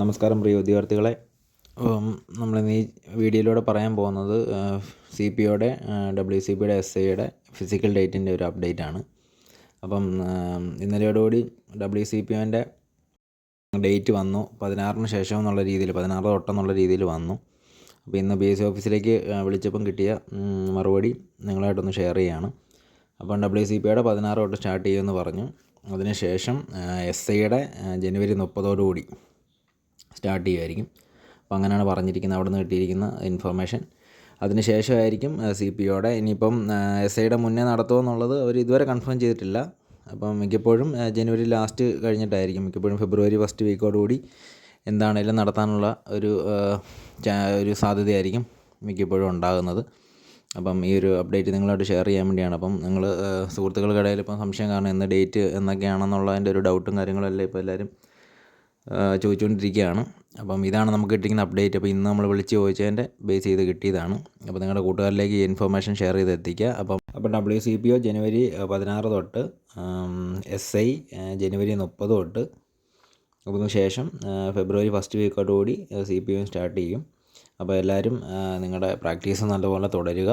നമസ്കാരം പ്രിയ ഉദ്യോഗാർത്ഥികളെ നമ്മളിന്ന് ഈ വീഡിയോയിലൂടെ പറയാൻ പോകുന്നത് സി പി ഒയുടെ ഡബ്ല്യു സി പിയുടെ എസ് ഐയുടെ ഫിസിക്കൽ ഡേറ്റിന്റെ ഒരു അപ്ഡേറ്റ് ആണ്. അപ്പം ഇന്നലെയോടുകൂടി ഡബ്ല്യു സി പി ഒന്റെ ഡേറ്റ് വന്നു. പതിനാറിന് ശേഷം എന്നുള്ള രീതിയിൽ പതിനാറ് തൊട്ടെന്നുള്ള രീതിയിൽ വന്നു. അപ്പോൾ ഇന്ന് ബി എസ് സി ഓഫീസിലേക്ക് വിളിച്ചപ്പം കിട്ടിയ മറുപടി നിങ്ങളായിട്ടൊന്ന് ഷെയർ ചെയ്യുകയാണ് അപ്പം ഡബ്ല്യു സി പിയുടെ പതിനാറ് തൊട്ട് സ്റ്റാർട്ട് ചെയ്യുമെന്ന് പറഞ്ഞു. അതിനുശേഷം എസ് ഐയുടെ ജനുവരി മുപ്പതോടുകൂടി സ്റ്റാർട്ട് ചെയ്യുമായിരിക്കും. അപ്പോൾ അങ്ങനെയാണ് പറഞ്ഞിരിക്കുന്നത്. അവിടെ നിന്ന് കിട്ടിയിരിക്കുന്ന ഇൻഫർമേഷൻ അതിന് ശേഷമായിരിക്കും സി പി ഒയുടെ ഇനിയിപ്പം എസ് ഐയുടെ മുന്നേ നടത്തുമോ എന്നുള്ളത് അവർ ഇതുവരെ കൺഫേം ചെയ്തിട്ടില്ല. അപ്പം മിക്കപ്പോഴും ജനുവരി ലാസ്റ്റ് കഴിഞ്ഞിട്ടായിരിക്കും. മിക്കപ്പോഴും ഫെബ്രുവരി ഫസ്റ്റ് വീക്കോടുകൂടി എന്താണേലും നടത്താനുള്ള ഒരു ഒരു സാധ്യതയായിരിക്കും മിക്കപ്പോഴും ഉണ്ടാകുന്നത്. അപ്പം ഈ ഒരു അപ്ഡേറ്റ് നിങ്ങളായിട്ട് ഷെയർ ചെയ്യാൻ വേണ്ടിയാണ്. അപ്പം നിങ്ങൾ സുഹൃത്തുക്കൾക്കിടയിൽ ഇപ്പം സംശയം കാരണം എന്ന് ഡേറ്റ് എന്നൊക്കെയാണെന്നുള്ളതിന്റെ ഒരു ഡൗട്ടും കാര്യങ്ങളെല്ലാം ഇപ്പോൾ എല്ലാവരും ചോദിച്ചുകൊണ്ടിരിക്കുകയാണ്. അപ്പം ഇതാണ് നമുക്ക് കിട്ടിയിരിക്കുന്ന അപ്ഡേറ്റ് അപ്പോൾ ഇന്ന് നമ്മൾ വിളിച്ച് ചോദിച്ചതിന്റെ ബേസ് ചെയ്ത് കിട്ടിയതാണ്. അപ്പോൾ നിങ്ങളുടെ കൂട്ടുകാരിലേക്ക് ഇൻഫർമേഷൻ ഷെയർ ചെയ്ത് എത്തിക്കുക. അപ്പം അപ്പം ഡബ്ല്യു സി പി ഒ ജനുവരി പതിനാറ് തൊട്ട് എസ് ഐ ജനുവരി മുപ്പത് തൊട്ട് അതിനു ശേഷം ഫെബ്രുവരി ഫസ്റ്റ് വീക്കോടുകൂടി സി പി ഒ സ്റ്റാർട്ട് ചെയ്യും. അപ്പോൾ എല്ലാവരും നിങ്ങളുടെ പ്രാക്ടീസ് നല്ലപോലെ തുടരുക.